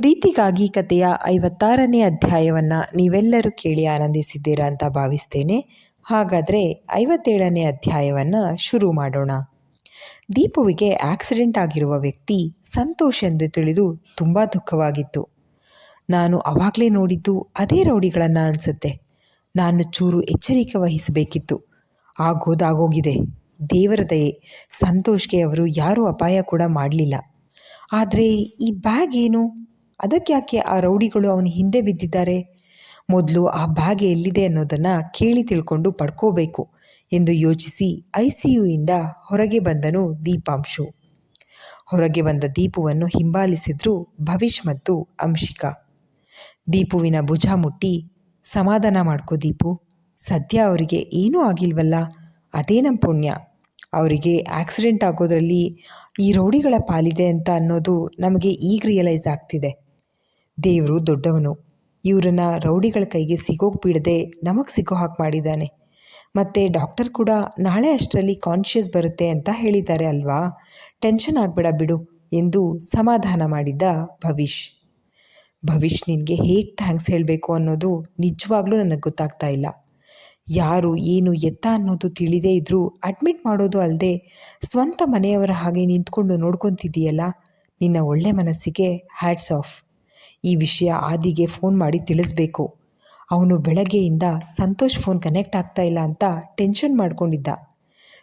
ಪ್ರೀತಿಗಾಗಿ ಕಥೆಯ ಐವತ್ತಾರನೇ ಅಧ್ಯಾಯವನ್ನು ನೀವೆಲ್ಲರೂ ಕೇಳಿ ಆನಂದಿಸಿದ್ದೀರಾ ಅಂತ ಭಾವಿಸ್ತೇನೆ. ಹಾಗಾದರೆ ಐವತ್ತೇಳನೇ ಅಧ್ಯಾಯವನ್ನು ಶುರು ಮಾಡೋಣ. ದೀಪುವಿಗೆ ಆಕ್ಸಿಡೆಂಟ್ ಆಗಿರುವ ವ್ಯಕ್ತಿ ಸಂತೋಷ್ ಎಂದು ತಿಳಿದು ತುಂಬ ದುಃಖವಾಗಿತ್ತು. ನಾನು ಅವಾಗಲೇ ನೋಡಿದ್ದು ಅದೇ ರೌಡಿಗಳನ್ನು ಅನಿಸುತ್ತೆ. ನಾನು ಚೂರು ಎಚ್ಚರಿಕೆ ವಹಿಸಬೇಕಿತ್ತು. ಆಗೋದಾಗೋಗಿದೆ. ದೇವರ ದಯೆ. ಸಂತೋಷ್ಗೆ ಅವರು ಯಾರೂ ಅಪಾಯ ಕೂಡ ಮಾಡಲಿಲ್ಲ. ಆದರೆ ಈ ಬ್ಯಾಗ್ ಏನು? ಅದಕ್ಕೆ ಯಾಕೆ ಆ ರೌಡಿಗಳು ಅವನ ಹಿಂದೆ ಬಿದ್ದಿದ್ದಾರೆ. ಮೊದಲು ಆ ಬಾಗೆ ಎಲ್ಲಿದೆ ಅನ್ನೋದನ್ನು ಕೇಳಿ ತಿಳ್ಕೊಂಡು ಪಡ್ಕೋಬೇಕು ಎಂದು ಯೋಚಿಸಿ ಐ ಯುಯಿಂದ ಹೊರಗೆ ಬಂದನು ದೀಪಾಂಶು. ಹೊರಗೆ ಬಂದ ದೀಪುವನ್ನು ಹಿಂಬಾಲಿಸಿದ್ರು ಭವಿಷ್ ಮತ್ತು ಅಂಶಿಕಾ. ದೀಪುವಿನ ಭುಜ ಮುಟ್ಟಿ, ಸಮಾಧಾನ ಮಾಡ್ಕೋ ದೀಪು, ಸದ್ಯ ಅವರಿಗೆ ಏನೂ ಆಗಿಲ್ವಲ್ಲ, ಅದೇ ನಮ್ಮ ಪುಣ್ಯ. ಅವರಿಗೆ ಆಕ್ಸಿಡೆಂಟ್ ಆಗೋದ್ರಲ್ಲಿ ಈ ರೌಡಿಗಳ ಪಾಲಿದೆ ಅಂತ ಅನ್ನೋದು ನಮಗೆ ಈಗ ರಿಯಲೈಸ್ ಆಗ್ತಿದೆ. ದೇವರು ದೊಡ್ಡವನು. ಇವರನ್ನ ರೌಡಿಗಳ ಕೈಗೆ ಸಿಗೋಗ್ಬಿಡದೆ ನಮಗೆ ಸಿಗೋ ಹಾಗೆ ಮಾಡಿದ್ದಾನೆ. ಮತ್ತು ಡಾಕ್ಟರ್ ಕೂಡ ನಾಳೆ ಅಷ್ಟರಲ್ಲಿ ಕಾನ್ಷಿಯಸ್ ಬರುತ್ತೆ ಅಂತ ಹೇಳಿದ್ದಾರೆ ಅಲ್ವಾ? ಟೆನ್ಷನ್ ಆಗಬೇಡ ಬಿಡು ಎಂದು ಸಮಾಧಾನ ಮಾಡಿದ್ದ ಭವಿಷ್ ಭವಿಷ್ ನಿನಗೆ ಹೇಗೆ ಥ್ಯಾಂಕ್ಸ್ ಹೇಳಬೇಕು ಅನ್ನೋದು ನಿಜವಾಗ್ಲೂ ನನಗೆ ಗೊತ್ತಾಗ್ತಾ ಇಲ್ಲ. ಯಾರು ಏನು ಎತ್ತ ಅನ್ನೋದು ತಿಳಿದೇ ಇದ್ದರೂ ಅಡ್ಮಿಟ್ ಮಾಡೋದು ಅಲ್ಲದೆ ಸ್ವಂತ ಮನೆಯವರ ಹಾಗೆ ನಿಂತ್ಕೊಂಡು ನೋಡ್ಕೊತಿದ್ದೀಯಲ್ಲ? ನಿನ್ನ ಒಳ್ಳೆ ಮನಸ್ಸಿಗೆ ಹ್ಯಾಟ್ಸ್ ಆಫ್. ಈ ವಿಷಯ ಆದಿಗೆ ಫೋನ್ ಮಾಡಿ ತಿಳಿಸ್ಬೇಕು. ಅವನು ಬೆಳಗ್ಗೆಯಿಂದ ಸಂತೋಷ್ ಫೋನ್ ಕನೆಕ್ಟ್ ಆಗ್ತಾ ಇಲ್ಲ ಅಂತ ಟೆನ್ಷನ್ ಮಾಡ್ಕೊಂಡಿದ್ದ.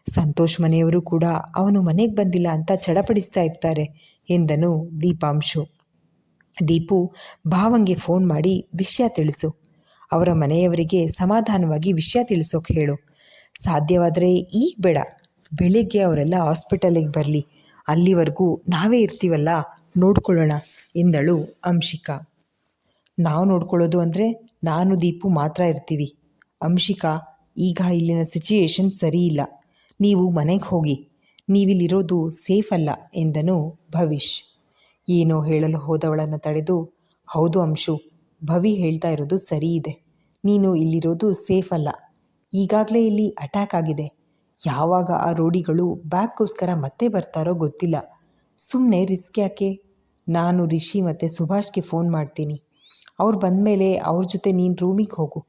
ಸಂತೋಷ್ ಮನೆಯವರು ಕೂಡ ಅವನು ಮನೆಗೆ ಬಂದಿಲ್ಲ ಅಂತ ಚಡಪಡಿಸ್ತಾ ಇರ್ತಾರೆ ಎಂದನು ದೀಪಾಂಶು. ದೀಪು ಭಾವಂಗೆ ಫೋನ್ ಮಾಡಿ ವಿಷಯ ತಿಳಿಸು. ಅವರ ಮನೆಯವರಿಗೆ ಸಮಾಧಾನವಾಗಿ ವಿಷಯ ತಿಳಿಸೋಕೆ ಹೇಳು. ಸಾಧ್ಯವಾದರೆ ಈಗ ಬೇಡ. ಬೆಳಿಗ್ಗೆ ಅವರೆಲ್ಲ ಹಾಸ್ಪಿಟಲಿಗೆ ಬರಲಿ. ಅಲ್ಲಿವರೆಗೂ ನಾವೇ ಇರ್ತೀವಲ್ಲ, ನೋಡ್ಕೊಳ್ಳೋಣ. ಎಂದಳು ಅಂಶಿಕಾ. ನಾವು ನೋಡ್ಕೊಳ್ಳೋದು ಅಂದರೆ ನಾನು ದೀಪು ಮಾತ್ರ ಇರ್ತೀವಿ. ಅಂಶಿಕಾ, ಈಗ ಇಲ್ಲಿನ ಸಿಚುಯೇಷನ್ ಸರಿ ಇಲ್ಲ. ನೀವು ಮನೆಗೆ ಹೋಗಿ, ನೀವಿಲ್ಲಿರೋದು ಸೇಫ್ ಅಲ್ಲ ಎಂದನು ಭವಿಷ್ ಏನೋ ಹೇಳಲು ಹೋದವಳನ್ನು ತಡೆದು, ಹೌದು ಅಂಶು, ಭವಿ ಹೇಳ್ತಾ ಇರೋದು ಸರಿ ಇದೆ. ನೀನು ಇಲ್ಲಿರೋದು ಸೇಫ್ ಅಲ್ಲ. ಈಗಾಗಲೇ ಇಲ್ಲಿ ಅಟ್ಯಾಕ್ ಆಗಿದೆ. ಯಾವಾಗ ಆ ರೋಡಿಗಳು ಬ್ಯಾಗ್ಗೋಸ್ಕರ ಮತ್ತೆ ಬರ್ತಾರೋ ಗೊತ್ತಿಲ್ಲ. ಸುಮ್ಮನೆ ರಿಸ್ಕ್ ಯಾಕೆ? ನಾನು, ರಿಷಿ ಮತ್ತು ಸುಭಾಷ್ಗೆ ಫೋನ್ ಮಾಡ್ತೀನಿ. ಅವ್ರು ಬಂದಮೇಲೆ ಅವ್ರ ಜೊತೆ ನೀನು ರೂಮಿಗೆ ಹೋಗು.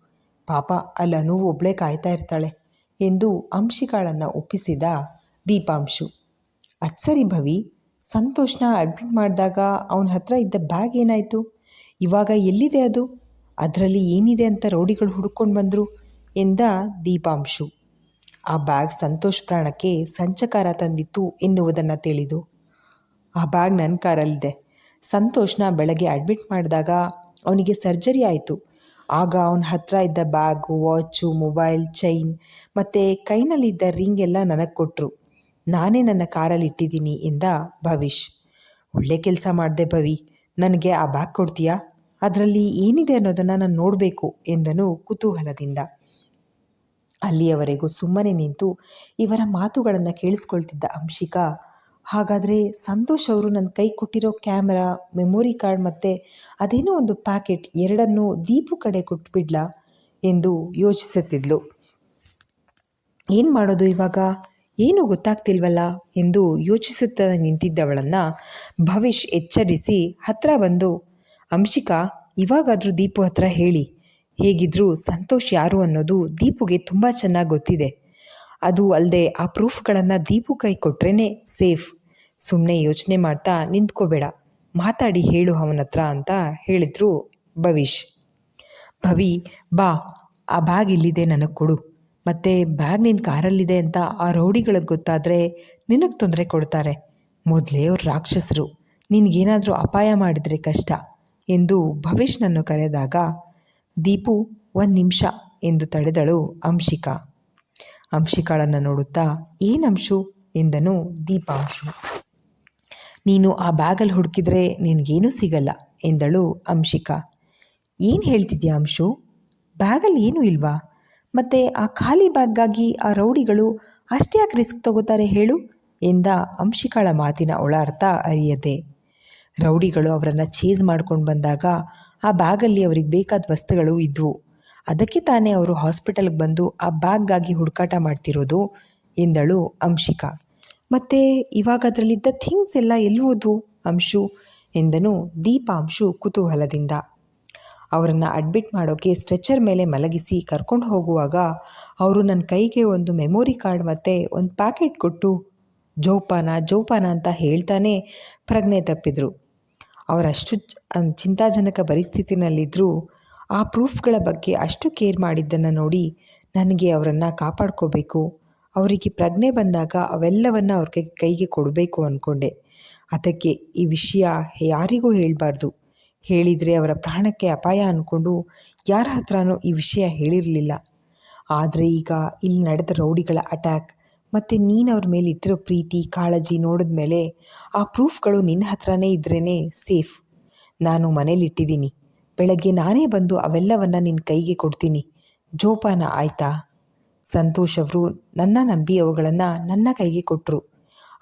ಪಾಪ ಅಲ್ಲಿ ಅನು ಒಬ್ಬಳೇ ಕಾಯ್ತಾ ಇರ್ತಾಳೆ ಎಂದು ಅಂಶಿಕಾಳನ್ನು ಒಪ್ಪಿಸಿದ ದೀಪಾಂಶು. ಅದು ಸರಿ ಭವಿ, ಸಂತೋಷ್ನ ಅಡ್ಮಿಟ್ ಮಾಡಿದಾಗ ಅವನ ಹತ್ರ ಇದ್ದ ಬ್ಯಾಗ್ ಏನಾಯಿತು? ಇವಾಗ ಎಲ್ಲಿದೆ ಅದು? ಅದರಲ್ಲಿ ಏನಿದೆ ಅಂತ ರೌಡಿಗಳು ಹುಡ್ಕೊಂಡು ಬಂದರು ಎಂದ ದೀಪಾಂಶು. ಆ ಬ್ಯಾಗ್ ಸಂತೋಷ್ ಪ್ರಾಣಕ್ಕೆ ಸಂಚಕಾರ ತಂದಿತ್ತು ಎನ್ನುವುದನ್ನು ತಿಳಿದು. ಆ ಬ್ಯಾಗ್ ನನ್ನ ಕಾರಲ್ಲಿದೆ. ಸಂತೋಷ್ನ ಬೆಳಗ್ಗೆ ಅಡ್ಮಿಟ್ ಮಾಡಿದಾಗ ಅವನಿಗೆ ಸರ್ಜರಿ ಆಯಿತು. ಆಗ ಅವನ ಹತ್ರ ಇದ್ದ ಬ್ಯಾಗು ವಾಚು ಮೊಬೈಲ್ ಚೈನ್ ಮತ್ತು ಕೈನಲ್ಲಿದ್ದ ರಿಂಗ್ ಎಲ್ಲ ನನಗೆ ಕೊಟ್ಟರು ನಾನೇ ನನ್ನ ಕಾರಲ್ಲಿ ಇಟ್ಟಿದ್ದೀನಿ ಎಂದ ಭವಿಷ್ ಒಳ್ಳೆ ಕೆಲಸ ಮಾಡಿದೆ ಭವಿ, ನನಗೆ ಆ ಬ್ಯಾಗ್ ಕೊಡ್ತೀಯಾ? ಅದರಲ್ಲಿ ಏನಿದೆ ಅನ್ನೋದನ್ನು ನಾನು ನೋಡಬೇಕು ಎಂದನು ಕುತೂಹಲದಿಂದ. ಅಲ್ಲಿಯವರೆಗೂ ಸುಮ್ಮನೆ ನಿಂತು ಇವರ ಮಾತುಗಳನ್ನು ಕೇಳಿಸ್ಕೊಳ್ತಿದ್ದ ಅಂಶಿಕಾ ಹಾಗಾದರೆ ಸಂತೋಷ್ ಅವರು ನನ್ನ ಕೈ ಕೊಟ್ಟಿರೋ ಕ್ಯಾಮ್ರಾ, ಮೆಮೊರಿ ಕಾರ್ಡ್ ಮತ್ತು ಅದೇನೋ ಒಂದು ಪ್ಯಾಕೆಟ್ ಎರಡನ್ನೂ ದೀಪು ಕಡೆ ಕೊಟ್ಬಿಡ್ಲಾ ಎಂದು ಯೋಚಿಸುತ್ತಿದ್ಲು. ಏನು ಮಾಡೋದು ಇವಾಗ? ಏನೂ ಗೊತ್ತಾಗ್ತಿಲ್ವಲ್ಲ ಎಂದು ಯೋಚಿಸುತ್ತಾ ನಿಂತಿದ್ದವಳನ್ನು ಭವಿಷ್ ಎಚ್ಚರಿಸಿ ಹತ್ರ ಬಂದು, ಅಂಶಿಕಾ, ಇವಾಗಾದರೂ ದೀಪು ಹತ್ರ ಹೇಳಿ. ಹೇಗಿದ್ರೂ ಸಂತೋಷ್ ಯಾರು ಅನ್ನೋದು ದೀಪುಗೆ ತುಂಬ ಚೆನ್ನಾಗಿ ಗೊತ್ತಿದೆ. ಅದು ಅಲ್ಲದೆ ಆ ಪ್ರೂಫ್ಗಳನ್ನು ದೀಪು ಕೈ ಕೊಟ್ರೇ ಸೇಫ್. ಸುಮ್ಮನೆ ಯೋಚನೆ ಮಾಡ್ತಾ ನಿಂತ್ಕೋಬೇಡ. ಮಾತಾಡಿ ಹೇಳು ಅವನ ಹತ್ರ ಅಂತ ಹೇಳಿದ್ರು ಭವಿಷ್ ಭವಿ, ಬಾ, ಆ ಬ್ಯಾಗ್ ಇಲ್ಲಿದೆ ನನಗೆ ಕೊಡು. ಮತ್ತು ಬ್ಯಾಗ್ ನಿನ್ನ ಕಾರಲ್ಲಿದೆ ಅಂತ ಆ ರೌಡಿಗಳಿಗೆ ಗೊತ್ತಾದರೆ ನಿನಗೆ ತೊಂದರೆ ಕೊಡ್ತಾರೆ. ಮೊದಲೇ ಅವ್ರು ರಾಕ್ಷಸರು. ನಿನಗೇನಾದರೂ ಅಪಾಯ ಮಾಡಿದರೆ ಕಷ್ಟ ಎಂದು ಭವಿಷ್ನನ್ನು ಕರೆದಾಗ, ದೀಪು, ಒಂದು ನಿಮಿಷ ಎಂದು ತಡೆದಳು ಅಂಶಿಕಾ. ಅಂಶಿಕಾಳನ್ನು ನೋಡುತ್ತಾ ಏನಂಶು ಎಂದನು ದೀಪಾಂಶು. ನೀನು ಆ ಬ್ಯಾಗಲ್ಲಿ ಹುಡುಕಿದ್ರೆ ನಿನಗೇನೂ ಸಿಗಲ್ಲ ಎಂದಳು ಅಂಶಿಕಾ. ಏನು ಹೇಳ್ತಿದ್ಯಾ ಅಂಶು? ಬ್ಯಾಗಲ್ಲಿ ಏನೂ ಇಲ್ವಾ? ಮತ್ತು ಆ ಖಾಲಿ ಬ್ಯಾಗ್ಗಾಗಿ ಆ ರೌಡಿಗಳು ಅಷ್ಟೇ ಯಾಕೆ ರಿಸ್ಕ್ ತಗೋತಾರೆ ಹೇಳು ಎಂದ ಅಂಶಿಕಾಳ ಮಾತಿನ ಒಳ ಅರ್ಥ ಅರಿಯದೆ. ರೌಡಿಗಳು ಅವರನ್ನು ಚೇಸ್ ಮಾಡ್ಕೊಂಡು ಬಂದಾಗ ಆ ಬ್ಯಾಗಲ್ಲಿ ಅವ್ರಿಗೆ ಬೇಕಾದ ವಸ್ತುಗಳು ಇದ್ವು. ಅದಕ್ಕೆ ತಾನೇ ಅವರು ಹಾಸ್ಪಿಟಲ್ಗೆ ಬಂದು ಆ ಬ್ಯಾಗ್ಗಾಗಿ ಹುಡುಕಾಟ ಮಾಡ್ತಿರೋದು ಎಂದಳು ಅಂಶಿಕಾ. ಮತ್ತು ಇವಾಗ ಅದರಲ್ಲಿದ್ದ ಥಿಂಗ್ಸ್ ಎಲ್ಲ ಎಲ್ಲುವುದು ಅಂಶು ಎಂದನು ದೀಪಾಂಶು ಕುತೂಹಲದಿಂದ. ಅವರನ್ನು ಅಡ್ಮಿಟ್ ಮಾಡೋಕ್ಕೆ ಸ್ಟ್ರೆಚರ್ ಮೇಲೆ ಮಲಗಿಸಿ ಕರ್ಕೊಂಡು ಹೋಗುವಾಗ ಅವರು ನನ್ನ ಕೈಗೆ ಒಂದು ಮೆಮೊರಿ ಕಾರ್ಡ್ ಮತ್ತು ಒಂದು ಪ್ಯಾಕೆಟ್ ಕೊಟ್ಟು, ಜೋಪಾನ ಜೋಪಾನ ಅಂತ ಹೇಳ್ತಾನೆ ಪ್ರಜ್ಞೆ ತಪ್ಪಿದರು. ಅವರಷ್ಟು ಚಿಂತಾಜನಕ ಪರಿಸ್ಥಿತಿನಲ್ಲಿದ್ದರೂ ಆ ಪ್ರೂಫ್ಗಳ ಬಗ್ಗೆ ಅಷ್ಟು ಕೇರ್ ಮಾಡಿದ್ದನ್ನು ನೋಡಿ ನನಗೆ ಅವರನ್ನು ಕಾಪಾಡ್ಕೋಬೇಕು. ಅವರಿಗೆ ಪ್ರಜ್ಞೆ ಬಂದಾಗ ಅವೆಲ್ಲವನ್ನು ಅವ್ರ ಕೈಗೆ ಕೊಡಬೇಕು ಅಂದ್ಕೊಂಡೆ ಅದಕ್ಕೆ ಈ ವಿಷಯ ಯಾರಿಗೂ ಹೇಳಬಾರ್ದು. ಹೇಳಿದರೆ ಅವರ ಪ್ರಾಣಕ್ಕೆ ಅಪಾಯ ಅಂದ್ಕೊಂಡು ಯಾರ ಹತ್ರನೂ ಈ ವಿಷಯ ಹೇಳಿರಲಿಲ್ಲ. ಆದರೆ ಈಗ ಇಲ್ಲಿ ನಡೆದ ರೌಡಿಗಳ ಅಟ್ಯಾಕ್ ಮತ್ತು ನೀನು ಅವ್ರ ಮೇಲೆ ಇಟ್ಟಿರೋ ಪ್ರೀತಿ, ಕಾಳಜಿ ನೋಡಿದ ಮೇಲೆ ಆ ಪ್ರೂಫ್ಗಳು ನಿನ್ನ ಹತ್ರನೇ ಇದ್ರೇ ಸೇಫ್. ನಾನು ಮನೇಲಿಟ್ಟಿದ್ದೀನಿ ಬೆಳಗ್ಗೆ ನಾನೇ ಬಂದು ಅವೆಲ್ಲವನ್ನು ನಿನ್ನ ಕೈಗೆ ಕೊಡ್ತೀನಿ. ಜೋಪಾನ ಆಯಿತಾ? ಸಂತೋಷ್ ಅವರು ನನ್ನ ನಂಬಿ ಅವುಗಳನ್ನು ನನ್ನ ಕೈಗೆ ಕೊಟ್ಟರು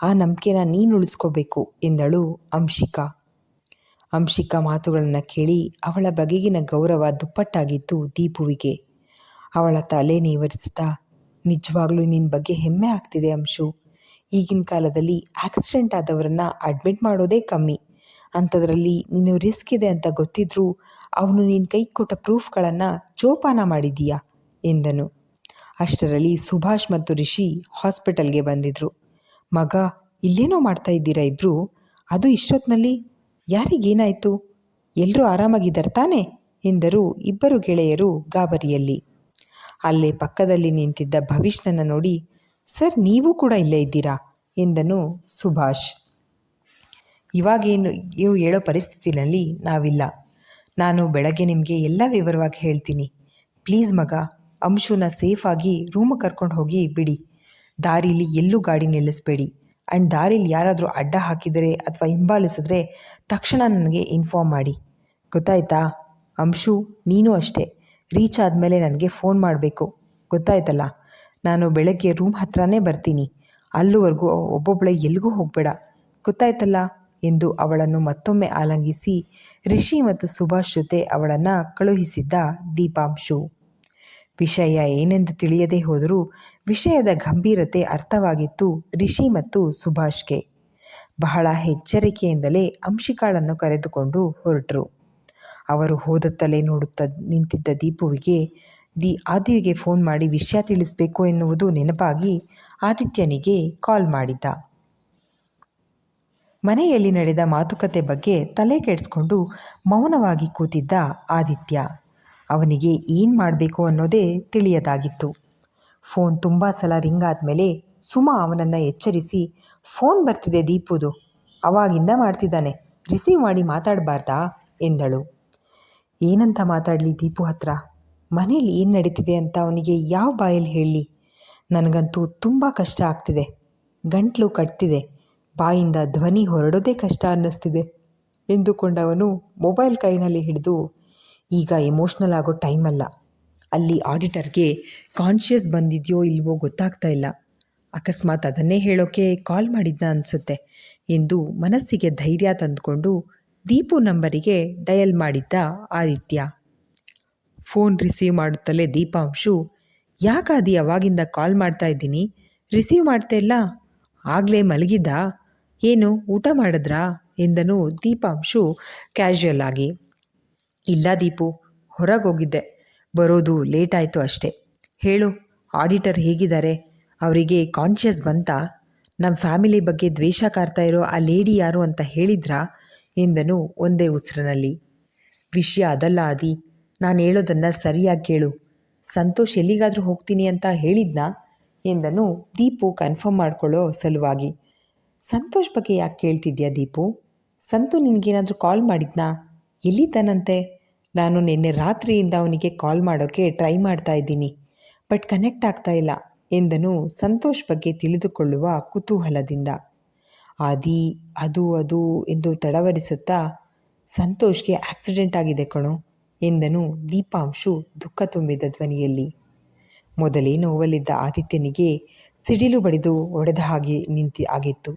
ಆ ನಂಬಿಕೆನ ನೀನು ಉಳಿಸ್ಕೋಬೇಕು ಎಂದಳು ಅಂಶಿಕಾ. ಅಂಶಿಕಾ ಮಾತುಗಳನ್ನು ಕೇಳಿ ಅವಳ ಬಗೆಗಿನ ಗೌರವ ದುಪ್ಪಟ್ಟಾಗಿತ್ತು ದೀಪುವಿಗೆ. ಅವಳ ತಲೆ ನೇವರಿಸ್ತಾ ನಿಜವಾಗ್ಲೂ ನಿನ್ನ ಬಗ್ಗೆ ಹೆಮ್ಮೆ ಆಗ್ತಿದೆ ಅಂಶು. ಈಗಿನ ಕಾಲದಲ್ಲಿ ಆಕ್ಸಿಡೆಂಟ್ ಆದವರನ್ನ ಅಡ್ಮಿಟ್ ಮಾಡೋದೇ ಕಮ್ಮಿ. ಅಂಥದ್ರಲ್ಲಿ ನೀನು ರಿಸ್ಕ್ ಇದೆ ಅಂತ ಗೊತ್ತಿದ್ರೂ ಅವನು ನಿನ್ನ ಕೈ ಕೊಟ್ಟ ಪ್ರೂಫ್ಗಳನ್ನು ಜೋಪಾನ ಮಾಡಿದೀಯಾ ಎಂದನು. ಅಷ್ಟರಲ್ಲಿ ಸುಭಾಷ್ ಮತ್ತು ರಿಷಿ ಹಾಸ್ಪಿಟಲ್ಗೆ ಬಂದಿದ್ರು. ಮಗ, ಇಲ್ಲೇನೋ ಮಾಡ್ತಾ ಇದ್ದೀರಾ ಇಬ್ಬರು ಅದು ಇಷ್ಟೊತ್ತಿನಲ್ಲಿ ಯಾರಿಗೇನಾಯಿತು ಎಲ್ಲರೂ ಆರಾಮಾಗಿದ್ದಾರೆ ತಾನೇ? ಎಂದರು ಇಬ್ಬರು ಗೆಳೆಯರು ಗಾಬರಿಯಲ್ಲಿ. ಅಲ್ಲೇ ಪಕ್ಕದಲ್ಲಿ ನಿಂತಿದ್ದ ಭವಿಷ್ಣನ ನೋಡಿ, ಸರ್, ನೀವು ಕೂಡ ಇಲ್ಲೇ ಇದ್ದೀರಾ? ಎಂದನು ಸುಭಾಷ್. ಇವಾಗೇನು, ನೀವು ಹೇಳೋ ಪರಿಸ್ಥಿತಿನಲ್ಲಿ ನಾವಿಲ್ಲ. ನಾನು ಬೆಳಗ್ಗೆ ನಿಮಗೆ ಎಲ್ಲ ವಿವರವಾಗಿ ಹೇಳ್ತೀನಿ. ಪ್ಲೀಸ್ ಮಗ ಅಂಶುನ ಸೇಫಾಗಿ ರೂಮ್ ಕರ್ಕೊಂಡು ಹೋಗಿ ಬಿಡಿ. ದಾರಿಲಿ ಎಲ್ಲೂ ಗಾಡಿ ನಿಲ್ಲಿಸಬೇಡಿ. ಆ್ಯಂಡ್ ದಾರಿಲಿ ಯಾರಾದರೂ ಅಡ್ಡ ಹಾಕಿದರೆ ಅಥವಾ ಹಿಂಬಾಲಿಸಿದ್ರೆ ತಕ್ಷಣ ನನಗೆ ಇನ್ಫಾರ್ಮ್ ಮಾಡಿ. ಗೊತ್ತಾಯ್ತಾ? ಅಂಶು, ನೀನು ಅಷ್ಟೇ. ರೀಚ್ ಆದಮೇಲೆ ನನಗೆ ಫೋನ್ ಮಾಡಬೇಕು. ಗೊತ್ತಾಯ್ತಲ್ಲ? ನಾನು ಬೆಳಗ್ಗೆ ರೂಮ್ ಹತ್ರನೇ ಬರ್ತೀನಿ. ಅಲ್ಲಿವರೆಗೂ ಒಬ್ಬೊಬ್ಬಳೆ ಎಲ್ಲಿಗೂ ಹೋಗಬೇಡ. ಗೊತ್ತಾಯ್ತಲ್ಲ? ಎಂದು ಅವಳನ್ನು ಮತ್ತೊಮ್ಮೆ ಆಲಂಗಿಸಿ ರಿಷಿ ಮತ್ತು ಸುಭಾಷ್ ಜೊತೆ ಅವಳನ್ನು ಕಳುಹಿಸಿದ್ದ ದೀಪಾಂಶು. ವಿಷಯ ಏನೆಂದು ತಿಳಿಯದೇ ಹೋದರೂ ವಿಷಯದ ಗಂಭೀರತೆ ಅರ್ಥವಾಗಿತ್ತು ರಿಷಿ ಮತ್ತು ಸುಭಾಷ್ಗೆ. ಬಹಳ ಎಚ್ಚರಿಕೆಯಿಂದಲೇ ಅಂಶಿಕಾಳನ್ನು ಕರೆದುಕೊಂಡು ಹೊರಟರು. ಅವರು ಹೋದತ್ತಲೇ ನೋಡುತ್ತಾ ನಿಂತಿದ್ದ ದೀಪುವಿಗೆ, ದಿ ಆದಿವಿಗೆ ಫೋನ್ ಮಾಡಿ ವಿಷಯ ತಿಳಿಸಬೇಕು ಎನ್ನುವುದು ನೆನಪಾಗಿ ಆದಿತ್ಯನಿಗೆ ಕಾಲ್ ಮಾಡಿದ್ದ. ಮನೆಯಲ್ಲಿ ನಡೆದ ಮಾತುಕತೆ ಬಗ್ಗೆ ತಲೆ ಕೆಡಿಸ್ಕೊಂಡು ಮೌನವಾಗಿ ಕೂತಿದ್ದ ಆದಿತ್ಯ. ಅವನಿಗೆ ಏನು ಮಾಡಬೇಕು ಅನ್ನೋದೇ ತಿಳಿಯದಾಗಿತ್ತು. ಫೋನ್ ತುಂಬ ಸಲ ರಿಂಗ್ ಆದಮೇಲೆ ಸುಮ ಅವನನ್ನು ಎಚ್ಚರಿಸಿ, ಫೋನ್ ಬರ್ತಿದೆ ದೀಪುದು, ಅವಾಗಿಂದ ಮಾಡ್ತಿದ್ದಾನೆ, ರಿಸೀವ್ ಮಾಡಿ ಮಾತಾಡಬಾರ್ದಾ? ಎಂದಳು. ಏನಂತ ಮಾತಾಡಲಿ ದೀಪು ಹತ್ರ? ಮನೇಲಿ ಏನು ನಡೀತಿದೆ ಅಂತ ಅವನಿಗೆ ಯಾವ ಬಾಯಲ್ಲಿ ಹೇಳಲಿ ನನಗಂತೂ ತುಂಬ ಕಷ್ಟ ಆಗ್ತಿದೆ. ಗಂಟ್ಲು ಕಟ್ತಿದೆ. ಬಾಯಿಂದ ಧ್ವನಿ ಹೊರಡೋದೇ ಕಷ್ಟ ಅನ್ನಿಸ್ತಿದೆ, ಎಂದುಕೊಂಡವನು ಮೊಬೈಲ್ ಕೈನಲ್ಲಿ ಹಿಡಿದು ಈಗ ಎಮೋಷ್ನಲ್ ಆಗೋ ಟೈಮ್ ಅಲ್ಲ. ಅಲ್ಲಿ ಆಡಿಟರ್ಗೆ ಕಾನ್ಷಿಯಸ್ ಬಂದಿದೆಯೋ ಇಲ್ವೋ ಗೊತ್ತಾಗ್ತಾ ಇಲ್ಲ. ಅಕಸ್ಮಾತ್ ಅದನ್ನೇ ಹೇಳೋಕೆ ಕಾಲ್ ಮಾಡಿದ್ನ ಅನಿಸುತ್ತೆ ಎಂದು ಮನಸ್ಸಿಗೆ ಧೈರ್ಯ ತಂದುಕೊಂಡು ದೀಪು ನಂಬರಿಗೆ ಡಯಲ್ ಮಾಡಿದ್ದ ಆದಿತ್ಯ. ಫೋನ್ ರಿಸೀವ್ ಮಾಡುತ್ತಲೇ ದೀಪಾಂಶು, ಯಾಕಾದಿ ಅವಾಗಿಂದ ಕಾಲ್ ಮಾಡ್ತಾ ಇದ್ದೀನಿ? ರಿಸೀವ್ ಮಾಡ್ತಾ ಇಲ್ಲ? ಆಗಲೇ ಮಲಗಿದ್ದ? ಏನು ಊಟ ಮಾಡಿದ್ರಾ? ಎಂದನು ದೀಪಾಂಶು ಕ್ಯಾಶುಯಲ್ ಆಗಿ. ಇಲ್ಲ ದೀಪು, ಹೊರಗೋಗಿದ್ದೆ. ಬರೋದು ಲೇಟ್ ಆಯಿತು ಅಷ್ಟೇ. ಹೇಳು, ಆಡಿಟರ್ ಹೇಗಿದ್ದಾರೆ? ಅವರಿಗೆ ಕಾನ್ಷಿಯಸ್ ಬಂತಾ? ನಮ್ಮ ಫ್ಯಾಮಿಲಿ ಬಗ್ಗೆ ದ್ವೇಷ ಕಾರ್ತಾ ಇರೋ ಆ ಲೇಡಿ ಯಾರು ಅಂತ ಹೇಳಿದ್ರಾ? ಎಂದನು ಒಂದೇ ಉಸಿರಿನಲ್ಲಿ. ವಿಷಯ ಅದಲ್ಲ ಆದಿ, ನಾನು ಹೇಳೋದನ್ನು ಸರಿಯಾಗಿ ಕೇಳು. ಸಂತೋಷ್ ಎಲ್ಲಿಗಾದರೂ ಹೋಗ್ತೀನಿ ಅಂತ ಹೇಳಿದ್ನಾ? ಎಂದನು ದೀಪು ಕನ್ಫರ್ಮ್ ಮಾಡ್ಕೊಳ್ಳೋ ಸಲುವಾಗಿ. ಸಂತೋಷ್ ಬಗ್ಗೆ ಯಾಕೆ ಕೇಳ್ತಿದ್ಯಾ ದೀಪು? ಸಂತು ನಿನಗೇನಾದರೂ ಕಾಲ್ ಮಾಡಿದ್ನಾ? ಎಲ್ಲಿದ್ದಾನಂತೆ? ನಾನು ನಿನ್ನೆ ರಾತ್ರಿಯಿಂದ ಅವನಿಗೆ ಕಾಲ್ ಮಾಡೋಕ್ಕೆ ಟ್ರೈ ಮಾಡ್ತಾ ಇದ್ದೀನಿ ಬಟ್ ಕನೆಕ್ಟ್ ಆಗ್ತಾ ಇಲ್ಲ ಎಂದನು ಸಂತೋಷ್ ಬಗ್ಗೆ ತಿಳಿದುಕೊಳ್ಳುವ ಕುತೂಹಲದಿಂದ. ಆದಿ, ಅದು ಅದು ಎಂದು ತಡವರಿಸುತ್ತಾ, ಸಂತೋಷ್ಗೆ ಆಕ್ಸಿಡೆಂಟ್ ಆಗಿದೆ ಕಣೋ ಎಂದನು ದೀಪಾಂಶು ದುಃಖ ತುಂಬಿದ ಧ್ವನಿಯಲ್ಲಿ. ಮೊದಲೇ ನೋವಲ್ಲಿದ್ದ ಆದಿತ್ಯನಿಗೆ ಸಿಡಿಲು ಬಡಿದು ಒಡೆದ ಹಾಗೆ ನಿಂತಿ ಆಗಿತ್ತು.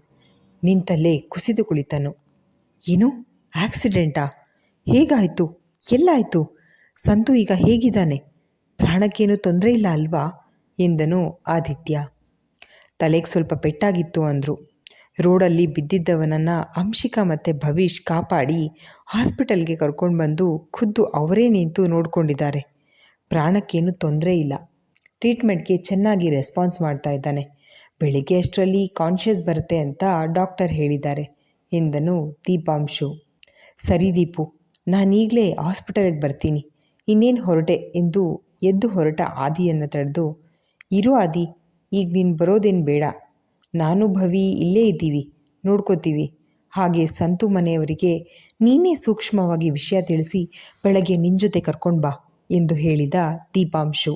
ನಿಂತಲ್ಲೇ ಕುಸಿದು ಕುಳಿತನು. ಏನು? ಆಕ್ಸಿಡೆಂಟಾ ಹೇಗಾಯಿತು? ಎಲ್ಲಾಯಿತು? ಸಂತು ಈಗ ಹೇಗಿದ್ದಾನೆ? ಪ್ರಾಣಕ್ಕೇನು ತೊಂದರೆ ಇಲ್ಲ ಅಲ್ವಾ? ಎಂದನು ಆದಿತ್ಯ. ತಲೆಗೆ ಸ್ವಲ್ಪ ಪೆಟ್ಟಾಗಿತ್ತು ಅಂದರು. ರೋಡಲ್ಲಿ ಬಿದ್ದಿದ್ದವನನ್ನು ಅಂಶಿಕಾ ಮತ್ತು ಭವಿಷ್ ಕಾಪಾಡಿ ಹಾಸ್ಪಿಟಲ್ಗೆ ಕರ್ಕೊಂಡು ಬಂದು ಖುದ್ದು ಅವರೇ ನಿಂತು ನೋಡಿಕೊಂಡಿದ್ದಾರೆ. ಪ್ರಾಣಕ್ಕೇನು ತೊಂದರೆ ಇಲ್ಲ. ಟ್ರೀಟ್ಮೆಂಟ್ಗೆ ಚೆನ್ನಾಗಿ ರೆಸ್ಪಾನ್ಸ್ ಮಾಡ್ತಾ ಇದ್ದಾನೆ. ಬೆಳಿಗ್ಗೆ ಅಷ್ಟರಲ್ಲಿ ಕಾನ್ಷಿಯಸ್ ಬರುತ್ತೆ ಅಂತ ಡಾಕ್ಟರ್ ಹೇಳಿದ್ದಾರೆ, ಎಂದನು ದೀಪಾಂಶು. ಸರಿ ದೀಪು ನಾನೀಗಲೇ ಹಾಸ್ಪಿಟಲಿಗೆ ಬರ್ತೀನಿ. ಇನ್ನೇನು ಹೊರಟೆ ಎಂದು ಎದ್ದು ಹೊರಟ ಆದಿಯನ್ನು ತಡೆದು, ಇರು ಆದಿ, ಈಗ ನೀನು ಬರೋದೇನು ಬೇಡ. ನಾನು ಭವಿ ಇಲ್ಲೇ ಇದ್ದೀವಿ, ನೋಡ್ಕೋತೀವಿ. ಹಾಗೆ ಸಂತು ಮನೆಯವರಿಗೆ, ನೀನೇ ಸೂಕ್ಷ್ಮವಾಗಿ ವಿಷಯ ತಿಳಿಸಿ, ಬೆಳಗ್ಗೆ ನಿನ್ನ ಜೊತೆ ಕರ್ಕೊಂಡು ಬಾ, ಎಂದು ಹೇಳಿದ ದೀಪಾಂಶು.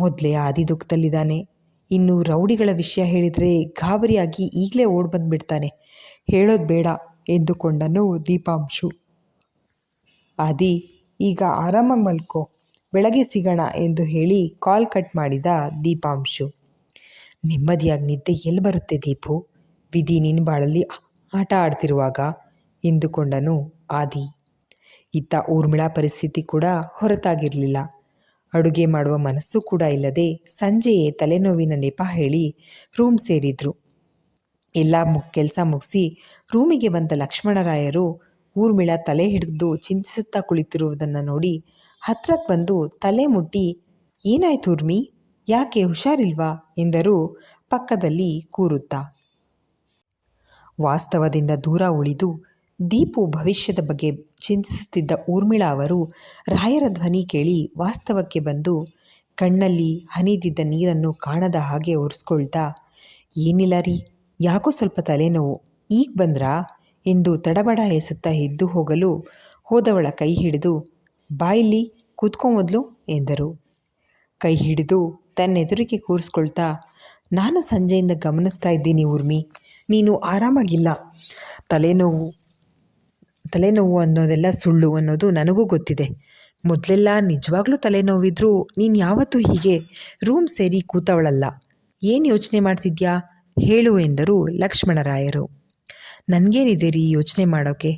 ಮೊದಲೇ ಆದಿ ದುಃಖದಲ್ಲಿದ್ದಾನೆ. ಇನ್ನು ರೌಡಿಗಳ ವಿಷಯ ಹೇಳಿದರೆ ಗಾಬರಿಯಾಗಿ ಈಗಲೇ ಓಡ್ ಬಂದುಬಿಡ್ತಾನೆ. ಹೇಳೋದು ಬೇಡ, ಎಂದುಕೊಂಡನು ದೀಪಾಂಶು. ಆದಿ, ಈಗ ಆರಾಮ ಮಲ್ಕೋ, ಬೆಳಗ್ಗೆ ಸಿಗೋಣ ಎಂದು ಹೇಳಿ ಕಾಲ್ ಕಟ್ ಮಾಡಿದ ದೀಪಾಂಶು. ನೆಮ್ಮದಿಯಾಗಿ ನಿದ್ದೆ ಎಲ್ಲಿ ಬರುತ್ತೆ ದೀಪು? ವಿಧಿ ನಿನ್ನ ಬಾಳಲ್ಲಿ ಆಟ ಆಡ್ತಿರುವಾಗ? ಎಂದುಕೊಂಡನು ಆದಿ. ಇತ್ತ ಊರ್ಮಿಳಾ ಪರಿಸ್ಥಿತಿ ಕೂಡ ಹೊರತಾಗಿರಲಿಲ್ಲ. ಅಡುಗೆ ಮಾಡುವ ಮನಸ್ಸು ಕೂಡ ಇಲ್ಲದೆ ಸಂಜೆಯೇ ತಲೆನೋವಿನ ನೆಪ ಹೇಳಿ ರೂಮ್ ಸೇರಿದ್ರು. ಎಲ್ಲ ಮು, ಕೆಲಸ ಮುಗಿಸಿ ರೂಮಿಗೆ ಬಂದ ಲಕ್ಷ್ಮಣರಾಯರು ಊರ್ಮಿಳ ತಲೆ ಹಿಡಿದು ಚಿಂತಿಸುತ್ತಾ ಕುಳಿತಿರುವುದನ್ನು ನೋಡಿ ಹತ್ರಕ್ಕೆ ಬಂದು ತಲೆ ಮುಟ್ಟಿ, ಏನಾಯ್ತು ಊರ್ಮಿ? ಯಾಕೆ ಹುಷಾರಿಲ್ವಾ? ಎಂದರು ಪಕ್ಕದಲ್ಲಿ ಕೂರುತ್ತಾ. ವಾಸ್ತವದಿಂದ ದೂರ ಉಳಿದು ದೀಪು ಭವಿಷ್ಯದ ಬಗ್ಗೆ ಚಿಂತಿಸುತ್ತಿದ್ದ ಊರ್ಮಿಳಾ ಅವರು ರಾಯರ ಧ್ವನಿ ಕೇಳಿ ವಾಸ್ತವಕ್ಕೆ ಬಂದು ಕಣ್ಣಲ್ಲಿ ಹನಿದಿದ್ದ ನೀರನ್ನು ಕಾಣದ ಹಾಗೆ ಒರೆಸ್ಕೊಳ್ತಾ, ಏನಿಲ್ಲ ರೀ, ಯಾಕೋ ಸ್ವಲ್ಪ ತಲೆನೋವು, ಈಗ ಬಂದ್ರಾ? ಎಂದು ತಡಬಡ ಎಸುತ್ತಾ ಎದ್ದು ಹೋಗಲು ಹೋದವಳ ಕೈ ಹಿಡಿದು ಬಾಯಿಲಿ ಕೂತ್ಕೊ ಮೊದಲು, ಎಂದರು. ಕೈ ಹಿಡಿದು ತನ್ನೆದುರಿಗೆ ಕೂರಿಸ್ಕೊಳ್ತಾ, ನಾನು ಸಂಜೆಯಿಂದ ಗಮನಿಸ್ತಾ ಇದ್ದೀನಿ ಊರ್ಮಿ, ನೀನು ಆರಾಮಾಗಿಲ್ಲ. ತಲೆನೋವು ತಲೆನೋವು ಅನ್ನೋದೆಲ್ಲ ಸುಳ್ಳು ಅನ್ನೋದು ನನಗೂ ಗೊತ್ತಿದೆ. ಮೊದಲೆಲ್ಲ ನಿಜವಾಗ್ಲೂ ತಲೆನೋವಿದ್ರೂ ನೀನು ಯಾವತ್ತೂ ಹೀಗೆ ರೂಮ್ ಸೇರಿ ಕೂತವಳಲ್ಲ. ಏನು ಯೋಚನೆ ಮಾಡ್ತಿದ್ಯಾ? ಹೇಳು, ಎಂದರು ಲಕ್ಷ್ಮಣರಾಯರು. ನನಗೇನಿದೆ ರೀ ಯೋಚನೆ ಮಾಡೋಕೆ?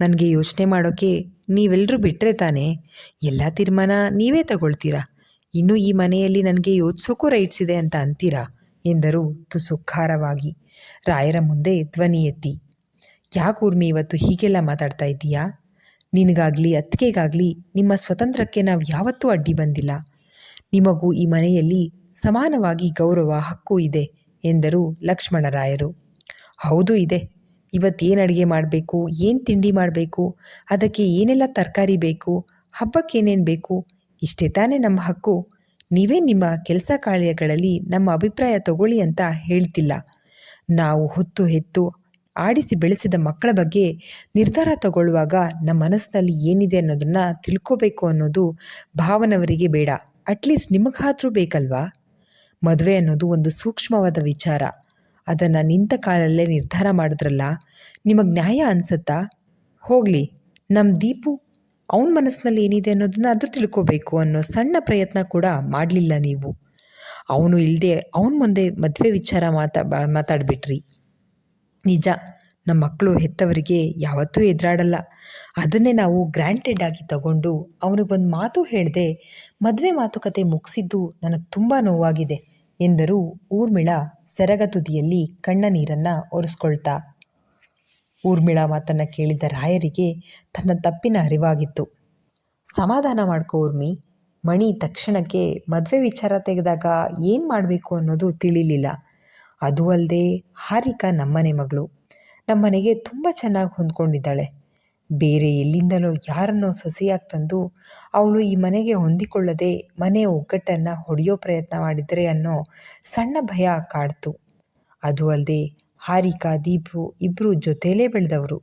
ನನಗೆ ಯೋಚನೆ ಮಾಡೋಕೆ ನೀವೆಲ್ಲರೂ ಬಿಟ್ಟರೆ ತಾನೇ? ಎಲ್ಲ ತೀರ್ಮಾನ ನೀವೇ ತಗೊಳ್ತೀರಾ? ಇನ್ನು ಈ ಮನೆಯಲ್ಲಿ ನನಗೆ ಯೋಚಿಸೋಕ್ಕೂ ರೈಟ್ಸ್ ಇದೆ ಅಂತ ಅಂತೀರಾ? ಎಂದರು ತುಸು ಖಾರವಾಗಿ ರಾಯರ ಮುಂದೆ ಧ್ವನಿ ಎತ್ತಿ. ಯಾಕೆ ಊರ್ಮಿ ಇವತ್ತು ಹೀಗೆಲ್ಲ ಮಾತಾಡ್ತಾ ಇದ್ದೀಯಾ? ನಿನಗಾಗಲಿ, ಅತ್ತಿಗೆಗಾಗಲಿ ನಿಮ್ಮ ಸ್ವತಂತ್ರಕ್ಕೆ ನಾವು ಯಾವತ್ತೂ ಅಡ್ಡಿ ಬಂದಿಲ್ಲ. ನಿಮಗೂ ಈ ಮನೆಯಲ್ಲಿ ಸಮಾನವಾಗಿ ಗೌರವ, ಹಕ್ಕು ಇದೆ, ಎಂದರು ಲಕ್ಷ್ಮಣರಾಯರು. ಹೌದು ಇದೆ. ಇವತ್ತೇನು ಅಡುಗೆ ಮಾಡಬೇಕು? ಏನು ತಿಂಡಿ ಮಾಡಬೇಕು? ಅದಕ್ಕೆ ಏನೆಲ್ಲ ತರಕಾರಿ ಬೇಕು? ಹಬ್ಬಕ್ಕೆ ಏನೇನು ಬೇಕು? ಇಷ್ಟೇ ತಾನೇ ನಮ್ಮ ಹಕ್ಕು. ನೀವೇ ನಿಮ್ಮ ಕೆಲಸ ಕಾರ್ಯಗಳಲ್ಲಿ ನಮ್ಮ ಅಭಿಪ್ರಾಯ ತಗೊಳ್ಳಿ ಅಂತ ಹೇಳ್ತಿಲ್ಲ. ನಾವು ಹೊತ್ತು ಹೆತ್ತು ಆಡಿಸಿ ಬೆಳೆಸಿದ ಮಕ್ಕಳ ಬಗ್ಗೆ ನಿರ್ಧಾರ ತಗೊಳ್ಳುವಾಗ ನಮ್ಮ ಮನಸ್ಸಿನಲ್ಲಿ ಏನಿದೆ ಅನ್ನೋದನ್ನು ತಿಳ್ಕೋಬೇಕು ಅನ್ನೋದು ಭಾವನವರಿಗೆ ಬೇಡ. ಅಟ್ಲೀಸ್ಟ್ ನಿಮಗಾದರೂ ಬೇಕಲ್ವಾ? ಮದುವೆ ಅನ್ನೋದು ಒಂದು ಸೂಕ್ಷ್ಮವಾದ ವಿಚಾರ. ಅದನ್ನು ನಿಂತ ಕಾಲಲ್ಲೇ ನಿರ್ಧಾರ ಮಾಡಿದ್ರಲ್ಲ, ನಿಮಗೆ ನ್ಯಾಯ ಅನಿಸುತ್ತಾ? ಹೋಗಲಿ ನಮ್ಮ ದೀಪು ಅವನ ಮನಸ್ಸಿನಲ್ಲಿ ಏನಿದೆ ಅನ್ನೋದನ್ನು ಅದು ತಿಳ್ಕೋಬೇಕು ಅನ್ನೋ ಸಣ್ಣ ಪ್ರಯತ್ನ ಕೂಡ ಮಾಡಲಿಲ್ಲ ನೀವು. ಅವನು ಇಲ್ಲದೆ ಅವನ ಮುಂದೆ ಮದುವೆ ವಿಚಾರ ಮಾತಾ, ಮಾತಾಡಿಬಿಟ್ರಿ. ನಿಜ ನಮ್ಮ ಮಕ್ಕಳು ಹೆತ್ತವರಿಗೆ ಯಾವತ್ತೂ ಎದುರಾಡಲ್ಲ. ಅದನ್ನೇ ನಾವು ಗ್ರ್ಯಾಂಟೆಡ್ ಆಗಿ ತಗೊಂಡು ಅವನಿಗೊಂದು ಮಾತು ಹೇಳಿದೆ ಮದುವೆ ಮಾತುಕತೆ ಮುಗಿಸಿದ್ದು ನನಗೆ ತುಂಬ ನೋವಾಗಿದೆ. ಎಂದರು ಊರ್ಮಿಳ ಸೆರಗ ತುದಿಯಲ್ಲಿ ಕಣ್ಣ ನೀರನ್ನು ಒರೆಸ್ಕೊಳ್ತಾ. ಊರ್ಮಿಳ ಮಾತನ್ನು ಕೇಳಿದ ರಾಯರಿಗೆ ತನ್ನ ತಪ್ಪಿನ ಅರಿವಾಗಿತ್ತು. ಸಮಾಧಾನ ಮಾಡ್ಕೋ ಊರ್ಮಿ. ಮಣಿ ತಕ್ಷಣಕ್ಕೆ ಮದುವೆ ವಿಚಾರ ತೆಗೆದಾಗ ಏನು ಮಾಡಬೇಕು ಅನ್ನೋದು ತಿಳಿಲಿಲ್ಲ. ಅದು ಅಲ್ಲದೆ ಹಾರಿಕಾ ನಮ್ಮನೆ ಮಗಳು. ನಮ್ಮನೆಗೆ ತುಂಬ ಚೆನ್ನಾಗಿ ಹೊಂದ್ಕೊಂಡಿದ್ದಾಳೆ. ಬೇರೆ ಎಲ್ಲಿಂದಲೋ ಯಾರನ್ನೋ ಸೊಸೆಯಾಗಿ ತಂದು ಅವಳು ಈ ಮನೆಗೆ ಹೊಂದಿಕೊಳ್ಳದೆ ಮನೆ ಒಗ್ಗಟ್ಟನ್ನು ಹೊಡೆಯೋ ಪ್ರಯತ್ನ ಮಾಡಿದರೆ ಅನ್ನೋ ಸಣ್ಣ ಭಯ ಕಾಡ್ತು. ಅದು ಅಲ್ಲದೆ ಹಾರಿಕಾ, ದೀಪು ಇಬ್ಬರು ಜೊತೆಯಲ್ಲೇ ಬೆಳೆದವರು.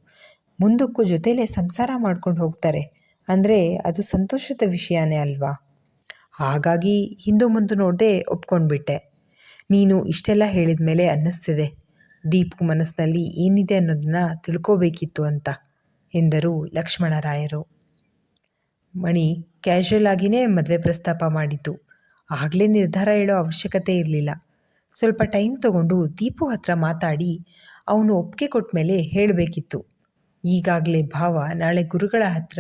ಮುಂದಕ್ಕೂ ಜೊತೆಯಲ್ಲೇ ಸಂಸಾರ ಮಾಡ್ಕೊಂಡು ಹೋಗ್ತಾರೆ. ಅಂದರೆ ಅದು ಸಂತೋಷದ ವಿಷಯನೇ ಅಲ್ವಾ? ಹಾಗಾಗಿ ಹಿಂದು ಮುಂದೆ ನೋಡದೆ ಒಪ್ಕೊಂಡ್ಬಿಟ್ಟೆ. ನೀನು ಇಷ್ಟೆಲ್ಲ ಹೇಳಿದ ಮೇಲೆ ಅನ್ನಿಸ್ತಿದೆ. ದೀಪ್ ಮನಸ್ಸಿನಲ್ಲಿ ಏನಿದೆ ಅನ್ನೋದನ್ನ ತಿಳ್ಕೋಬೇಕಿತ್ತು ಅಂತ. ಎಂದರು ಲಕ್ಷ್ಮಣರಾಯರು ಮಣಿ ಕ್ಯಾಶುವಲ್ ಆಗಿಯೇ ಮದುವೆ ಪ್ರಸ್ತಾಪ ಮಾಡಿದ್ದು. ಆಗಲೇ ನಿರ್ಧಾರ ಹೇಳೋ ಅವಶ್ಯಕತೆ ಇರಲಿಲ್ಲ. ಸ್ವಲ್ಪ ಟೈಮ್ ತಗೊಂಡು ದೀಪು ಹತ್ರ ಮಾತಾಡಿ ಅವನು ಒಪ್ಪಿಗೆ ಕೊಟ್ಟ ಮೇಲೆ ಹೇಳಬೇಕಿತ್ತು. ಈಗಾಗಲೇ ಭಾವ ನಾಳೆ ಗುರುಗಳ ಹತ್ರ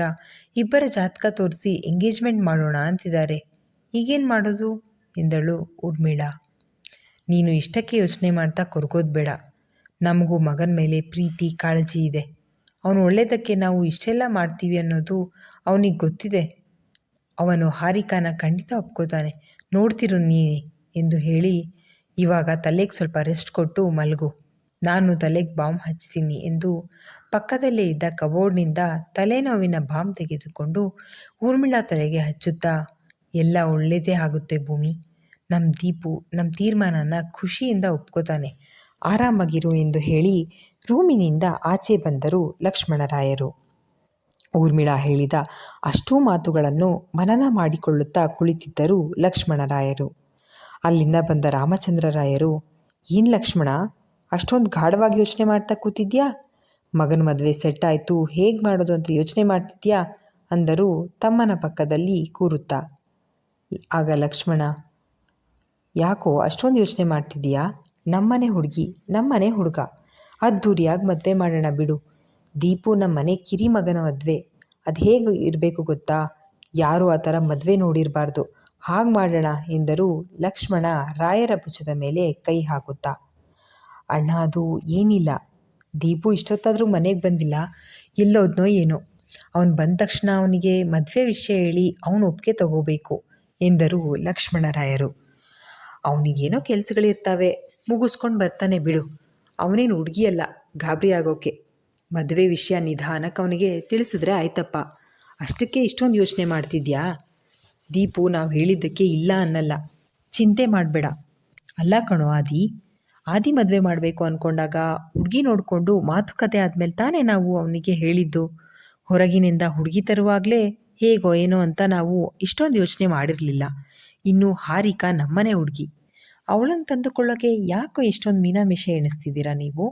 ಇಬ್ಬರ ಜಾತಕ ತೋರಿಸಿ ಎಂಗೇಜ್ಮೆಂಟ್ ಮಾಡೋಣ ಅಂತಿದ್ದಾರೆ. ಈಗೇನು ಮಾಡೋದು? ಎಂದಳು ಊರ್ಮಿಳಾ. ನೀನು ಇಷ್ಟಕ್ಕೆ ಯೋಚನೆ ಮಾಡ್ತಾ ಕೊರಗೋದು ಬೇಡ. ನಮಗೂ ಮಗನ ಮೇಲೆ ಪ್ರೀತಿ ಕಾಳಜಿ ಇದೆ. ಅವನು ಒಳ್ಳೆಯದಕ್ಕೆ ನಾವು ಇಷ್ಟೆಲ್ಲ ಮಾಡ್ತೀವಿ ಅನ್ನೋದು ಅವನಿಗೆ ಗೊತ್ತಿದೆ. ಅವನು ಹಾರಿಕಾನ ಖಂಡಿತ ಒಪ್ಕೋತಾನೆ. ನೋಡ್ತಿರು ನೀನೆ ಎಂದು ಹೇಳಿ ಇವಾಗ ತಲೆಗೆ ಸ್ವಲ್ಪ ರೆಸ್ಟ್ ಕೊಟ್ಟು ಮಲಗು. ನಾನು ತಲೆಗೆ ಬಾಂಬ್ ಹಚ್ತೀನಿ ಎಂದು ಪಕ್ಕದಲ್ಲೇ ಇದ್ದ ಕಬೋರ್ಡ್ನಿಂದ ತಲೆನೋವಿನ ಬಾಂಬ್ ತೆಗೆದುಕೊಂಡು ಊರ್ಮಿಳ ತಲೆಗೆ ಹಚ್ಚುತ್ತಾ, ಎಲ್ಲ ಒಳ್ಳೆಯದೇ ಆಗುತ್ತೆ ಭೂಮಿ. ನಮ್ಮ ದೀಪು ನಮ್ಮ ತೀರ್ಮಾನನ ಖುಷಿಯಿಂದ ಒಪ್ಕೋತಾನೆ. ಆರಾಮಾಗಿರು ಎಂದು ಹೇಳಿ ರೂಮಿನಿಂದ ಆಚೆ ಬಂದರು ಲಕ್ಷ್ಮಣರಾಯರು. ಊರ್ಮಿಳಾ ಹೇಳಿದ ಅಷ್ಟೂ ಮಾತುಗಳನ್ನು ಮನನ ಮಾಡಿಕೊಳ್ಳುತ್ತಾ ಕುಳಿತಿದ್ದರು ಲಕ್ಷ್ಮಣರಾಯರು. ಅಲ್ಲಿಂದ ಬಂದ ರಾಮಚಂದ್ರರಾಯರು, ಏನು ಲಕ್ಷ್ಮಣ, ಅಷ್ಟೊಂದು ಗಾಢವಾಗಿ ಯೋಚನೆ ಮಾಡ್ತಾ ಕೂತಿದ್ಯಾ? ಮಗನ ಮದುವೆ ಸೆಟ್ ಆಯಿತು, ಹೇಗೆ ಮಾಡೋದು ಅಂತ ಯೋಚನೆ ಮಾಡ್ತಿದ್ಯಾ? ಅಂದರು ತಮ್ಮನ ಪಕ್ಕದಲ್ಲಿ ಕೂರುತ್ತಾ. ಆಗ ಲಕ್ಷ್ಮಣ, ಯಾಕೋ ಅಷ್ಟೊಂದು ಯೋಚನೆ ಮಾಡ್ತಿದ್ದೀಯಾ ನಮ್ಮನೆ ಹುಡುಗಿ, ನಮ್ಮನೆ ಹುಡುಗ. ಅದ್ಧೂರಿಯಾಗಿ ಮದುವೆ ಮಾಡೋಣ ಬಿಡು. ದೀಪು ನಮ್ಮನೆ ಕಿರಿ ಮಗನ ಮದುವೆ. ಅದು ಹೇಗೆ ಇರಬೇಕು ಗೊತ್ತಾ? ಯಾರೂ ಆ ಥರ ಮದುವೆ ನೋಡಿರಬಾರ್ದು. ಹಾಗೆ ಮಾಡೋಣ ಎಂದರು ಲಕ್ಷ್ಮಣ ರಾಯರ ಭುಜದ ಮೇಲೆ ಕೈ ಹಾಕುತ್ತಾ. ಅಣ್ಣ, ಅದು ಏನಿಲ್ಲ. ದೀಪು ಇಷ್ಟೊತ್ತಾದರೂ ಮನೆಗೆ ಬಂದಿಲ್ಲ. ಎಲ್ಲೋದ್ನೋ ಏನೋ. ಅವನು ಬಂದ ತಕ್ಷಣ ಅವನಿಗೆ ಮದುವೆ ವಿಷಯ ಹೇಳಿ ಅವನು ಒಪ್ಪಿಗೆ ತಗೋಬೇಕು ಎಂದರು ಲಕ್ಷ್ಮಣರಾಯರು ಅವನಿಗೇನೋ ಕೆಲಸಗಳಿರ್ತಾವೆ. ಮುಗಿಸ್ಕೊಂಡು ಬರ್ತಾನೆ ಬಿಡು. ಅವನೇನು ಹುಡುಗಿಯಲ್ಲ, ಗಾಬರಿ ಆಗೋಕೆ. ಮದುವೆ ವಿಷಯ ನಿಧಾನಕ್ಕೆ ಅವನಿಗೆ ತಿಳಿಸಿದ್ರೆ ಆಯ್ತಪ್ಪ. ಅಷ್ಟಕ್ಕೆ ಇಷ್ಟೊಂದು ಯೋಚನೆ ಮಾಡ್ತಿದ್ಯಾ? ದೀಪು, ನಾವು ಹೇಳಿದ್ದಕ್ಕೆ ಇಲ್ಲ ಅನ್ನಲ್ಲ. ಚಿಂತೆ ಮಾಡಬೇಡ. ಅಲ್ಲ ಕಣೋ ಆದಿ. ಆದಿ ಮದುವೆ ಮಾಡಬೇಕು ಅಂದ್ಕೊಂಡಾಗ ಹುಡುಗಿ ನೋಡಿಕೊಂಡು ಮಾತುಕತೆ ಆದಮೇಲೆ ತಾನೇ ನಾವು ಅವನಿಗೆ ಹೇಳಿದ್ದು. ಹೊರಗಿನಿಂದ ಹುಡುಗಿ ತರುವಾಗಲೇ ಹೇಗೋ ಏನೋ ಅಂತ ನಾವು ಇಷ್ಟೊಂದು ಯೋಚನೆ ಮಾಡಿರಲಿಲ್ಲ. ಇನ್ನು ಹಾರಿಕಾ ನಮ್ಮನೆ ಹುಡುಗಿ. ಅವಳನ್ನು ತಂದುಕೊಳ್ಳೋಕೆ ಯಾಕೋ ಇಷ್ಟೊಂದು ಮೀನಾಮೇಷ ಎಣಿಸ್ತಿದ್ದೀರಾ ನೀವು?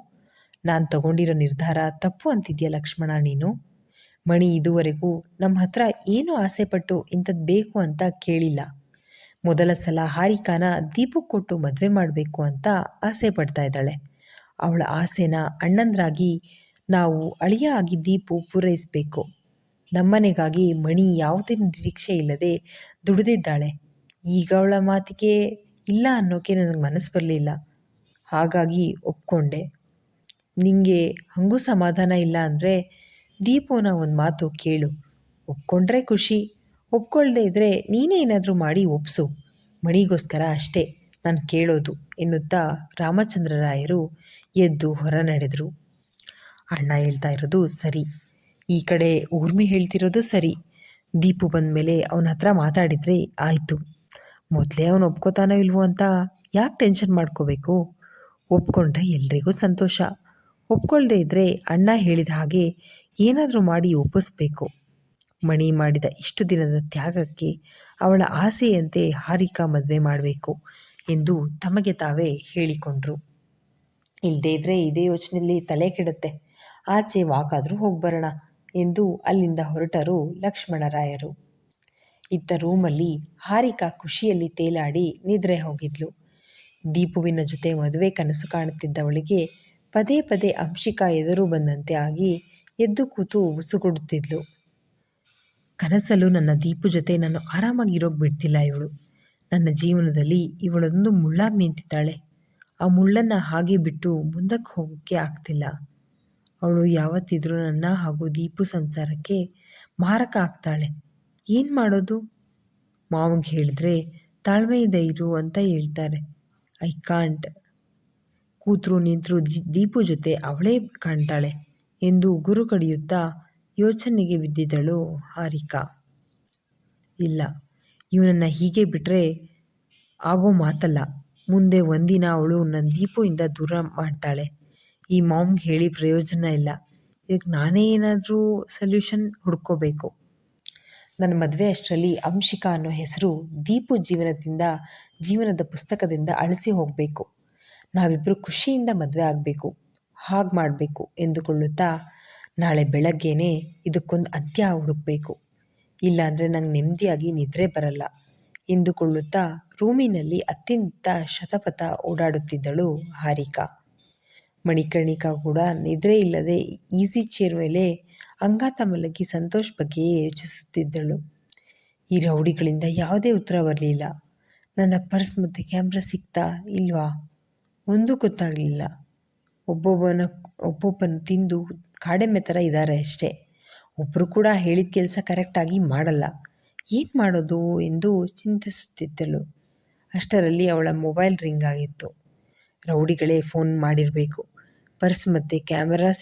ನಾನು ತಗೊಂಡಿರೋ ನಿರ್ಧಾರ ತಪ್ಪು ಅಂತಿದ್ಯಾ ಲಕ್ಷ್ಮಣ ನೀನು? ಮಣಿ ಇದುವರೆಗೂ ನಮ್ಮ ಹತ್ರ ಏನು ಆಸೆಪಟ್ಟು ಇಂಥದ್ದು ಬೇಕು ಅಂತ ಕೇಳಿಲ್ಲ. ಮೊದಲ ಸಲ ಹಾರಿಕಾನ ದೀಪಕ್ಕೆ ಕೊಟ್ಟು ಮದುವೆ ಮಾಡಬೇಕು ಅಂತ ಆಸೆ ಪಡ್ತಾ ಇದ್ದಾಳೆ. ಅವಳ ಆಸೆನ ಅಣ್ಣಂದ್ರಾಗಿ ನಾವು ಅಳಿಯ ಆಗಿ ದೀಪು ಪೂರೈಸಬೇಕು. ನಮ್ಮನೆಗಾಗಿ ಮಣಿ ಯಾವುದೇ ನಿರೀಕ್ಷೆ ಇಲ್ಲದೆ ದುಡಿದಿದ್ದಾಳೆ. ಈಗ ಅವಳ ಮಾತಿಗೆ ಇಲ್ಲ ಅನ್ನೋಕೆ ನನಗೆ ಮನಸ್ಸು ಬರಲಿಲ್ಲ. ಹಾಗಾಗಿ ಒಪ್ಕೊಂಡೆ. ನಿಂಗೆ ಹಂಗೂ ಸಮಾಧಾನ ಇಲ್ಲ ಅಂದರೆ ದೀಪೋನ ಒಂದು ಮಾತು ಕೇಳು. ಒಪ್ಕೊಂಡ್ರೆ ಖುಷಿ. ಒಪ್ಕೊಳ್ದೇ ಇದ್ದರೆ ನೀನೇ ಏನಾದರೂ ಮಾಡಿ ಒಪ್ಸು. ಮಣಿಗೋಸ್ಕರ ಅಷ್ಟೇ ನಾನು ಕೇಳೋದು ಎನ್ನುತ್ತಾ ರಾಮಚಂದ್ರರಾಯರು ಎದ್ದು ಹೊರ ನಡೆದರು. ಅಣ್ಣ ಹೇಳ್ತಾ ಇರೋದು ಸರಿ. ಈ ಕಡೆ ಊರ್ಮಿ ಹೇಳ್ತಿರೋದು ಸರಿ. ದೀಪು ಬಂದ ಮೇಲೆ ಅವನ ಹತ್ರ ಮಾತಾಡಿದರೆ ಆಯಿತು. ಮೊದಲೇ ಅವನು ಒಪ್ಕೋತಾನೋ ಇಲ್ವೋ ಅಂತ ಯಾಕೆ ಟೆನ್ಷನ್ ಮಾಡ್ಕೋಬೇಕು? ಒಪ್ಕೊಂಡ್ರೆ ಎಲ್ರಿಗೂ ಸಂತೋಷ. ಒಪ್ಕೊಳ್ದೇ ಇದ್ದರೆ ಅಣ್ಣ ಹೇಳಿದ ಹಾಗೆ ಏನಾದರೂ ಮಾಡಿ ಒಪ್ಪಿಸ್ಬೇಕು. ಮಣಿ ಮಾಡಿದ ಇಷ್ಟು ದಿನದ ತ್ಯಾಗಕ್ಕೆ ಅವಳ ಆಸೆಯಂತೆ ಹಾರಿಕಾ ಮದುವೆ ಮಾಡಬೇಕು ಎಂದು ತಮಗೆ ತಾವೇ ಹೇಳಿಕೊಂಡ್ರು. ಇಲ್ಲದೇ ಇದ್ದರೆ ಇದೇ ಯೋಚನೆಯಲ್ಲಿ ತಲೆ ಕೆಡುತ್ತೆ. ಆಚೆ ವಾಕಾದರೂ ಹೋಗಿ ಬರೋಣ ಎಂದು ಅಲ್ಲಿಂದ ಹೊರಟರು ಲಕ್ಷ್ಮಣರಾಯರು. ಇತ್ತ ರೂಮಲ್ಲಿ ಹಾರಿಕಾ ಖುಷಿಯಲ್ಲಿ ತೇಲಾಡಿ ನಿದ್ರೆ ಹೋಗಿದ್ಲು. ದೀಪುವಿನ ಜೊತೆ ಮದುವೆ ಕನಸು ಕಾಣುತ್ತಿದ್ದವಳಿಗೆ ಪದೇ ಪದೇ ಅಂಶಿಕಾ ಎದುರು ಬಂದಂತೆ ಆಗಿ ಎದ್ದು ಕೂತು ಉಸುಗುಡುತ್ತಿದ್ಲು. ಕನಸಲ್ಲೂ ನನ್ನ ದೀಪು ಜೊತೆ ನಾನು ಆರಾಮಾಗಿ ಇರೋಗಿ ಬಿಡ್ತಿಲ್ಲ ಇವಳು. ನನ್ನ ಜೀವನದಲ್ಲಿ ಇವಳೊಂದು ಮುಳ್ಳಾಗಿ ನಿಂತಿದ್ದಾಳೆ. ಆ ಮುಳ್ಳನ್ನು ಹಾಗೆ ಬಿಟ್ಟು ಮುಂದಕ್ಕೆ ಹೋಗೋಕ್ಕೆ ಆಗ್ತಿಲ್ಲ. ಅವಳು ಯಾವತ್ತಿದ್ರೂ ನನ್ನ ಹಾಗೂ ದೀಪು ಸಂಸಾರಕ್ಕೆ ಮಾರಕ ಆಗ್ತಾಳೆ. ಏನು ಮಾಡೋದು? ಮಾವಂಗೆ ಹೇಳಿದ್ರೆ ತಾಳ್ಮೆಯಿಂದ ಇರು ಅಂತ ಹೇಳ್ತಾರೆ. I can't. ಕೂತರು ನಿಂತರು ಜಿ, ದೀಪು ಜೊತೆ ಅವಳೇ ಕಾಣ್ತಾಳೆ ಎಂದು ಗುರು ಕಡಿಯುತ್ತಾ ಯೋಚನೆಗೆ ಬಿದ್ದಿದ್ದಳು ಹಾರಿಕಾ. ಇಲ್ಲ, ಇವನನ್ನು ಹೀಗೆ ಬಿಟ್ಟರೆ ಆಗೋ ಮಾತಲ್ಲ. ಮುಂದೆ ಒಂದಿನ ಅವಳು ನನ್ನ ದೀಪುವಿಂದ ದೂರ ಮಾಡ್ತಾಳೆ. ಈ ಮಾಮ್ಗೆ ಹೇಳಿ ಪ್ರಯೋಜನ ಇಲ್ಲ. ಇದಕ್ಕೆ ನಾನೇ ಏನಾದರೂ ಸೊಲ್ಯೂಷನ್ ಹುಡ್ಕೋಬೇಕು. ನನ್ನ ಮದುವೆ ಅಷ್ಟರಲ್ಲಿ ಅಂಶಿಕಾ ಅನ್ನೋ ಹೆಸರು ದೀಪು ಜೀವನದಿಂದ, ಜೀವನದ ಪುಸ್ತಕದಿಂದ ಅಳಿಸಿ ಹೋಗಬೇಕು. ನಾವಿಬ್ಬರು ಖುಷಿಯಿಂದ ಮದುವೆ ಆಗಬೇಕು, ಹಾಗೆ ಮಾಡಬೇಕು ಎಂದುಕೊಳ್ಳುತ್ತಾ ನಾಳೆ ಬೆಳಗ್ಗೆನೇ ಇದಕ್ಕೊಂದು ಅಂತ್ಯ ಹುಡುಕಬೇಕು. ಇಲ್ಲಾಂದರೆ ನಂಗೆ ನೆಮ್ಮದಿಯಾಗಿ ನಿದ್ರೆ ಬರಲ್ಲ ಎಂದುಕೊಳ್ಳುತ್ತಾ ರೂಮಿನಲ್ಲಿ ಅತ್ಯಂತ ಶತಪಥ ಓಡಾಡುತ್ತಿದ್ದಳು ಹಾರಿಕಾ. ಮಣಿಕರ್ಣಿಕಾ ಕೂಡ ನಿದ್ರೆ ಇಲ್ಲದೆ ಈಸಿ ಚೇರ್ ಮೇಲೆ ಅಂಗಾತ ಮಲಗಿ ಸಂತೋಷ್ ಬಗ್ಗೆಯೇ ಯೋಚಿಸುತ್ತಿದ್ದಳು. ಈ ರೌಡಿಗಳಿಂದ ಯಾವುದೇ ಉತ್ತರ ಬರಲಿಲ್ಲ. ನನ್ನ ಪರ್ಸ್ ಮತ್ತು ಕ್ಯಾಮ್ರಾ ಸಿಗ್ತಾ ಇಲ್ವಾ? ಒಂದು ಗೊತ್ತಾಗಲಿಲ್ಲ. ಒಬ್ಬೊಬ್ಬನ ಒಬ್ಬೊಬ್ಬನ ತಿಂದು ಕಾಡೆಮ್ಮೆ ಥರ ಇದ್ದಾರೆ ಅಷ್ಟೇ. ಒಬ್ಬರು ಕೂಡ ಹೇಳಿದ ಕೆಲಸ ಕರೆಕ್ಟಾಗಿ ಮಾಡಲ್ಲ. ಏನು ಮಾಡೋದು ಎಂದು ಚಿಂತಿಸುತ್ತಿದ್ದಳು. ಅಷ್ಟರಲ್ಲಿ ಅವಳ ಮೊಬೈಲ್ ರಿಂಗ್ ಆಗಿತ್ತು. ರೌಡಿಗಳೇ ಫೋನ್ ಮಾಡಿರಬೇಕು. ಪರ್ಸ್ ಮತ್ತು ಕ್ಯಾಮರಾ